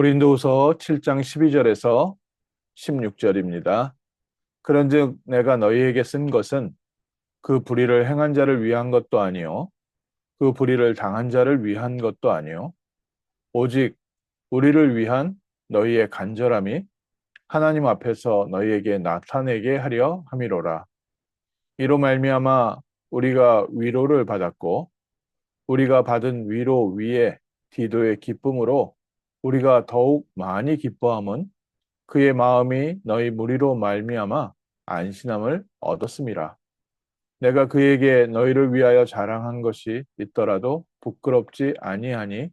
고린도후서 7장 12절에서 16절입니다. 그런즉 내가 너희에게 쓴 것은 그 불의를 행한 자를 위한 것도 아니요 그 불의를 당한 자를 위한 것도 아니요 오직 우리를 위한 너희의 간절함이 하나님 앞에서 너희에게 나타내게 하려 함이로라. 이로 말미암아 우리가 위로를 받았고 우리가 받은 위로 위에 디도의 기쁨으로 우리가 더욱 많이 기뻐함은 그의 마음이 너희 무리로 말미암아 안신함을 얻었음이라. 내가 그에게 너희를 위하여 자랑한 것이 있더라도 부끄럽지 아니하니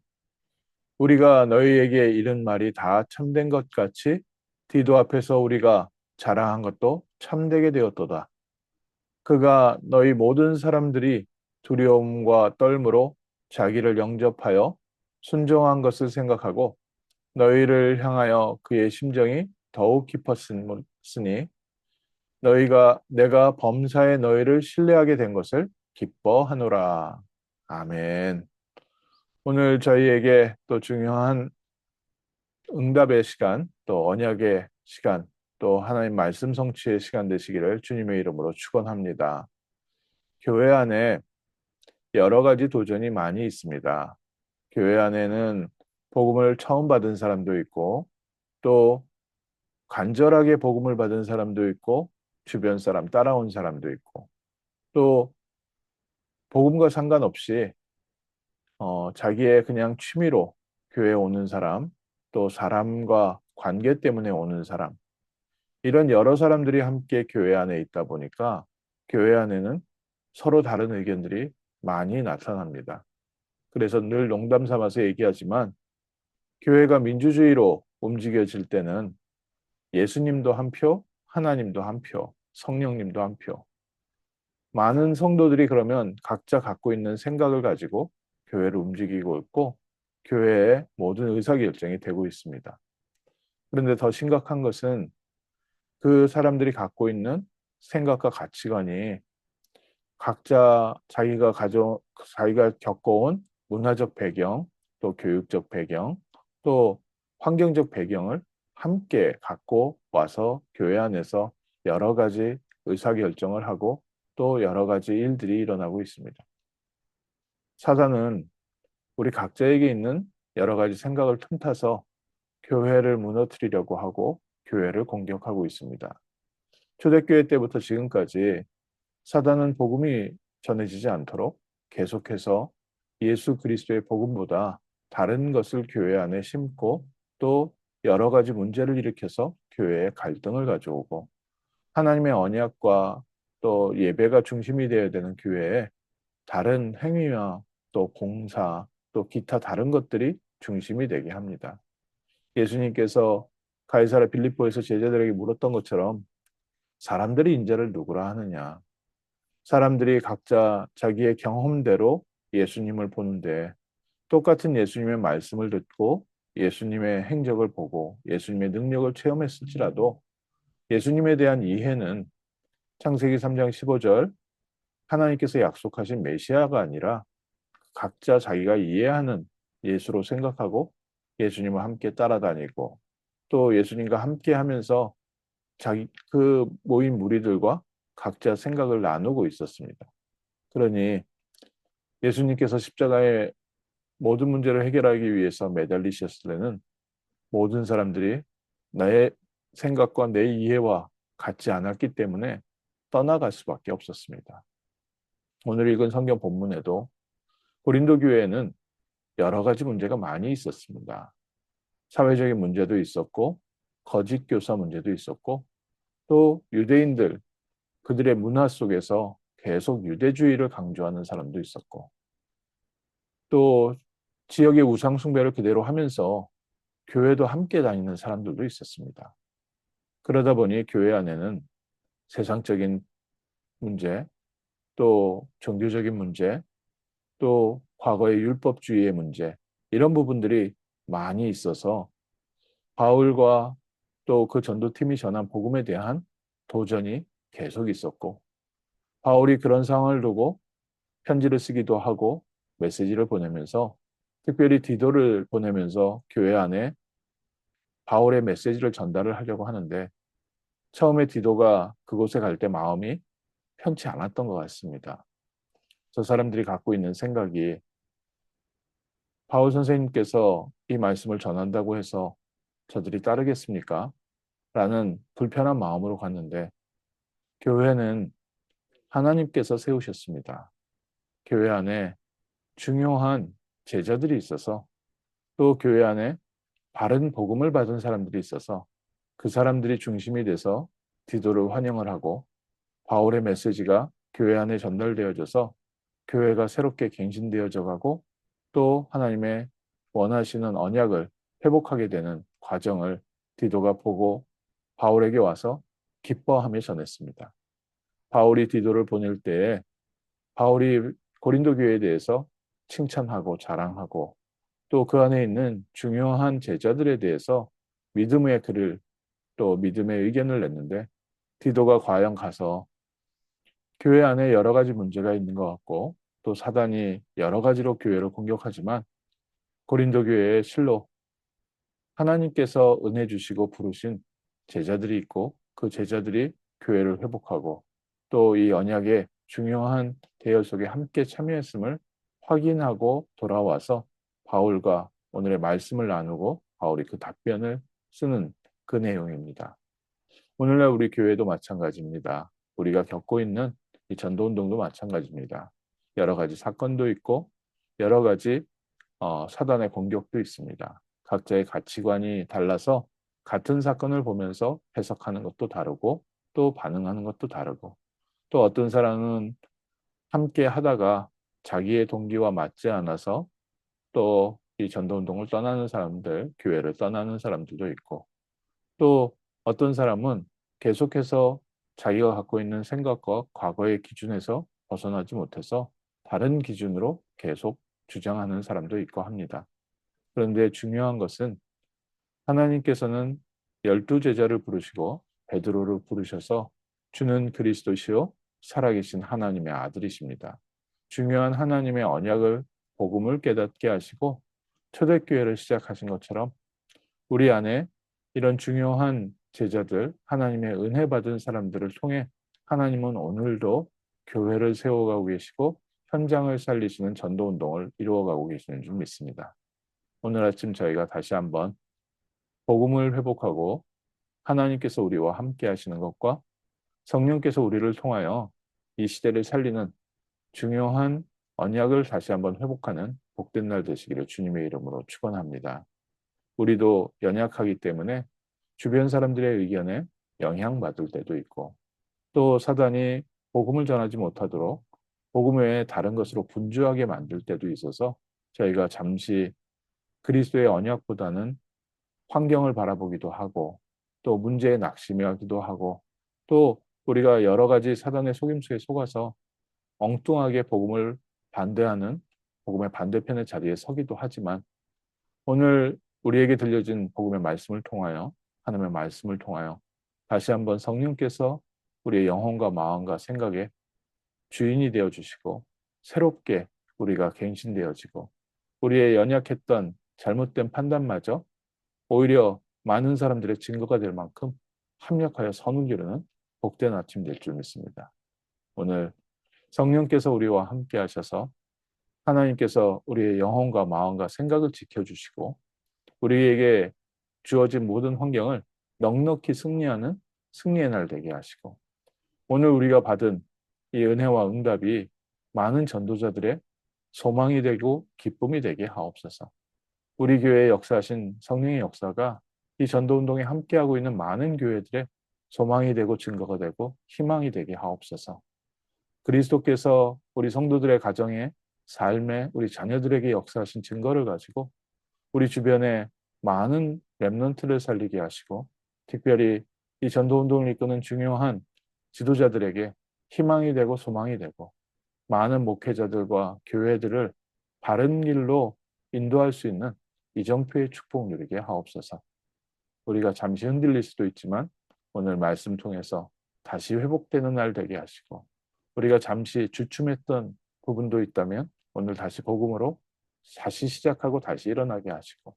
우리가 너희에게 이른 말이 다 참된 것 같이 디도 앞에서 우리가 자랑한 것도 참되게 되었도다. 그가 너희 모든 사람들이 두려움과 떨므로 자기를 영접하여 순종한 것을 생각하고 너희를 향하여 그의 심정이 더욱 깊었으니 너희가 내가 범사에 너희를 신뢰하게 된 것을 기뻐하노라. 아멘. 오늘 저희에게 또 중요한 응답의 시간, 또 언약의 시간, 또 하나님 말씀 성취의 시간 되시기를 주님의 이름으로 축원합니다. 교회 안에 여러 가지 도전이 많이 있습니다. 교회 안에는 복음을 처음 받은 사람도 있고 또 간절하게 복음을 받은 사람도 있고 주변 사람 따라온 사람도 있고 또 복음과 상관없이 어, 자기의 그냥 취미로 교회 오는 사람 또 사람과 관계 때문에 오는 사람 이런 여러 사람들이 함께 교회 안에 있다 보니까 교회 안에는 서로 다른 의견들이 많이 나타납니다. 그래서 늘 농담 삼아서 얘기하지만 교회가 민주주의로 움직여질 때는 예수님도 한 표, 하나님도 한 표, 성령님도 한 표. 많은 성도들이 그러면 각자 갖고 있는 생각을 가지고 교회를 움직이고 있고 교회의 모든 의사결정이 되고 있습니다. 그런데 더 심각한 것은 그 사람들이 갖고 있는 생각과 가치관이 각자 자기가 가져 자기가 겪어온 문화적 배경, 또 교육적 배경, 또 환경적 배경을 함께 갖고 와서 교회 안에서 여러 가지 의사결정을 하고 또 여러 가지 일들이 일어나고 있습니다. 사단은 우리 각자에게 있는 여러 가지 생각을 틈타서 교회를 무너뜨리려고 하고 교회를 공격하고 있습니다. 초대교회 때부터 지금까지 사단은 복음이 전해지지 않도록 계속해서 예수 그리스도의 복음보다 다른 것을 교회 안에 심고 또 여러 가지 문제를 일으켜서 교회에 갈등을 가져오고 하나님의 언약과 또 예배가 중심이 되어야 되는 교회에 다른 행위와 또 공사 또 기타 다른 것들이 중심이 되게 합니다. 예수님께서 가이사라 빌립보에서 제자들에게 물었던 것처럼 사람들이 인자를 누구라 하느냐 사람들이 각자 자기의 경험대로 예수님을 보는데 똑같은 예수님의 말씀을 듣고 예수님의 행적을 보고 예수님의 능력을 체험했을지라도 예수님에 대한 이해는 창세기 3장 15절 하나님께서 약속하신 메시아가 아니라 각자 자기가 이해하는 예수로 생각하고 예수님을 함께 따라다니고 또 예수님과 함께 하면서 자기 그 모인 무리들과 각자 생각을 나누고 있었습니다. 그러니 예수님께서 십자가의 모든 문제를 해결하기 위해서 매달리셨을 때는 모든 사람들이 나의 생각과 내 이해와 같지 않았기 때문에 떠나갈 수밖에 없었습니다. 오늘 읽은 성경 본문에도 고린도 교회에는 여러 가지 문제가 많이 있었습니다. 사회적인 문제도 있었고 거짓 교사 문제도 있었고 또 유대인들 그들의 문화 속에서 계속 유대주의를 강조하는 사람도 있었고 또 지역의 우상 숭배를 그대로 하면서 교회도 함께 다니는 사람들도 있었습니다. 그러다 보니 교회 안에는 세상적인 문제, 또 종교적인 문제, 또 과거의 율법주의의 문제, 이런 부분들이 많이 있어서 바울과 또 그 전도팀이 전한 복음에 대한 도전이 계속 있었고 바울이 그런 상황을 두고 편지를 쓰기도 하고 메시지를 보내면서 특별히 디도를 보내면서 교회 안에 바울의 메시지를 전달을 하려고 하는데 처음에 디도가 그곳에 갈 때 마음이 편치 않았던 것 같습니다. 저 사람들이 갖고 있는 생각이 바울 선생님께서 이 말씀을 전한다고 해서 저들이 따르겠습니까? 라는 불편한 마음으로 갔는데 교회는 하나님께서 세우셨습니다. 교회 안에 중요한 제자들이 있어서 또 교회 안에 바른 복음을 받은 사람들이 있어서 그 사람들이 중심이 돼서 디도를 환영을 하고 바울의 메시지가 교회 안에 전달되어져서 교회가 새롭게 갱신되어져 가고 또 하나님의 원하시는 언약을 회복하게 되는 과정을 디도가 보고 바울에게 와서 기뻐하며 전했습니다. 바울이 디도를 보낼 때에 바울이 고린도 교회에 대해서 칭찬하고 자랑하고 또 그 안에 있는 중요한 제자들에 대해서 믿음의 글을 또 믿음의 의견을 냈는데 디도가 과연 가서 교회 안에 여러 가지 문제가 있는 것 같고 또 사단이 여러 가지로 교회를 공격하지만 고린도 교회의 실로 하나님께서 은혜 주시고 부르신 제자들이 있고 그 제자들이 교회를 회복하고 또 이 언약의 중요한 대열 속에 함께 참여했음을 확인하고 돌아와서 바울과 오늘의 말씀을 나누고 바울이 그 답변을 쓰는 그 내용입니다. 오늘날 우리 교회도 마찬가지입니다. 우리가 겪고 있는 이 전도운동도 마찬가지입니다. 여러 가지 사건도 있고 여러 가지 어, 사단의 공격도 있습니다. 각자의 가치관이 달라서 같은 사건을 보면서 해석하는 것도 다르고 또 반응하는 것도 다르고 또 어떤 사람은 함께 하다가 자기의 동기와 맞지 않아서 또 이 전도운동을 떠나는 사람들, 교회를 떠나는 사람들도 있고 또 어떤 사람은 계속해서 자기가 갖고 있는 생각과 과거의 기준에서 벗어나지 못해서 다른 기준으로 계속 주장하는 사람도 있고 합니다. 그런데 중요한 것은 하나님께서는 열두 제자를 부르시고 베드로를 부르셔서 주는 그리스도시요 살아계신 하나님의 아들이십니다. 중요한 하나님의 언약을 복음을 깨닫게 하시고 초대교회를 시작하신 것처럼 우리 안에 이런 중요한 제자들, 하나님의 은혜 받은 사람들을 통해 하나님은 오늘도 교회를 세워가고 계시고 현장을 살리시는 전도 운동을 이루어가고 계시는 줄 믿습니다. 오늘 아침 저희가 다시 한번 복음을 회복하고 하나님께서 우리와 함께 하시는 것과 성령께서 우리를 통하여 이 시대를 살리는 중요한 언약을 다시 한번 회복하는 복된 날 되시기를 주님의 이름으로 축원합니다. 우리도 연약하기 때문에 주변 사람들의 의견에 영향받을 때도 있고 또 사단이 복음을 전하지 못하도록 복음 외에 다른 것으로 분주하게 만들 때도 있어서 저희가 잠시 그리스도의 언약보다는 환경을 바라보기도 하고 또 문제에 낙심하기도 하고 또 우리가 여러 가지 사단의 속임수에 속아서 엉뚱하게 복음을 반대하는 복음의 반대편의 자리에 서기도 하지만 오늘 우리에게 들려진 복음의 말씀을 통하여 하나님의 말씀을 통하여 다시 한번 성령께서 우리의 영혼과 마음과 생각에 주인이 되어 주시고 새롭게 우리가 갱신되어지고 우리의 연약했던 잘못된 판단마저 오히려 많은 사람들의 증거가 될 만큼 합력하여 선을 기르는 복된 아침 될 줄 믿습니다. 오늘 성령께서 우리와 함께 하셔서 하나님께서 우리의 영혼과 마음과 생각을 지켜주시고 우리에게 주어진 모든 환경을 넉넉히 승리하는 승리의 날 되게 하시고 오늘 우리가 받은 이 은혜와 응답이 많은 전도자들의 소망이 되고 기쁨이 되게 하옵소서. 우리 교회에 역사하신 성령의 역사가 이 전도운동에 함께하고 있는 많은 교회들의 소망이 되고 증거가 되고 희망이 되게 하옵소서. 그리스도께서 우리 성도들의 가정에 삶에 우리 자녀들에게 역사하신 증거를 가지고 우리 주변에 많은 랩런트를 살리게 하시고 특별히 이 전도 운동을 이끄는 중요한 지도자들에게 희망이 되고 소망이 되고 많은 목회자들과 교회들을 바른 길로 인도할 수 있는 이정표의 축복 누리게 하옵소서. 우리가 잠시 흔들릴 수도 있지만 오늘 말씀 통해서 다시 회복되는 날 되게 하시고 우리가 잠시 주춤했던 부분도 있다면 오늘 다시 복음으로 다시 시작하고 다시 일어나게 하시고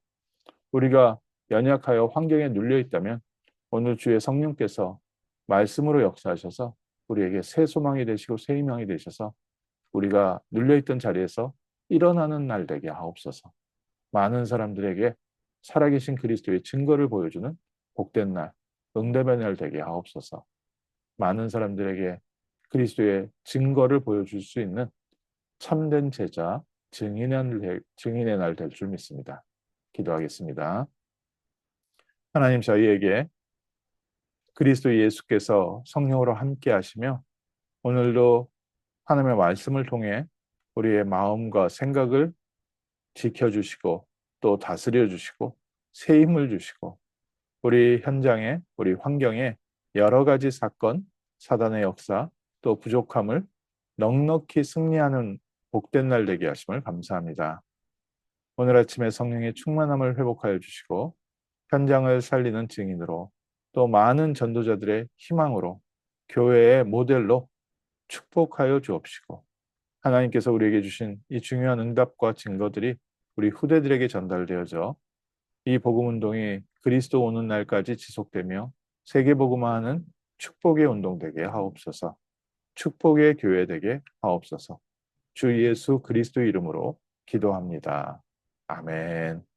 우리가 연약하여 환경에 눌려 있다면 오늘 주의 성령께서 말씀으로 역사하셔서 우리에게 새 소망이 되시고 새 희망이 되셔서 우리가 눌려 있던 자리에서 일어나는 날 되게 하옵소서. 많은 사람들에게 살아계신 그리스도의 증거를 보여주는 복된 날, 응답의 날 되게 하옵소서. 많은 사람들에게 그리스도의 증거를 보여줄 수 있는 참된 제자, 증인의, 날 될 줄 믿습니다. 기도하겠습니다. 하나님 저희에게 그리스도 예수께서 성령으로 함께 하시며 오늘도 하나님의 말씀을 통해 우리의 마음과 생각을 지켜주시고 또 다스려 주시고 새 힘을 주시고 우리 현장에 우리 환경에 여러 가지 사건, 사단의 역사, 또 부족함을 넉넉히 승리하는 복된 날 되게 하심을 감사합니다. 오늘 아침에 성령의 충만함을 회복하여 주시고 현장을 살리는 증인으로 또 많은 전도자들의 희망으로 교회의 모델로 축복하여 주옵시고 하나님께서 우리에게 주신 이 중요한 응답과 증거들이 우리 후대들에게 전달되어져 이 복음 운동이 그리스도 오는 날까지 지속되며 세계 복음화하는 축복의 운동 되게 하옵소서. 축복의 교회 되게 하옵소서. 주 예수 그리스도 이름으로 기도합니다. 아멘.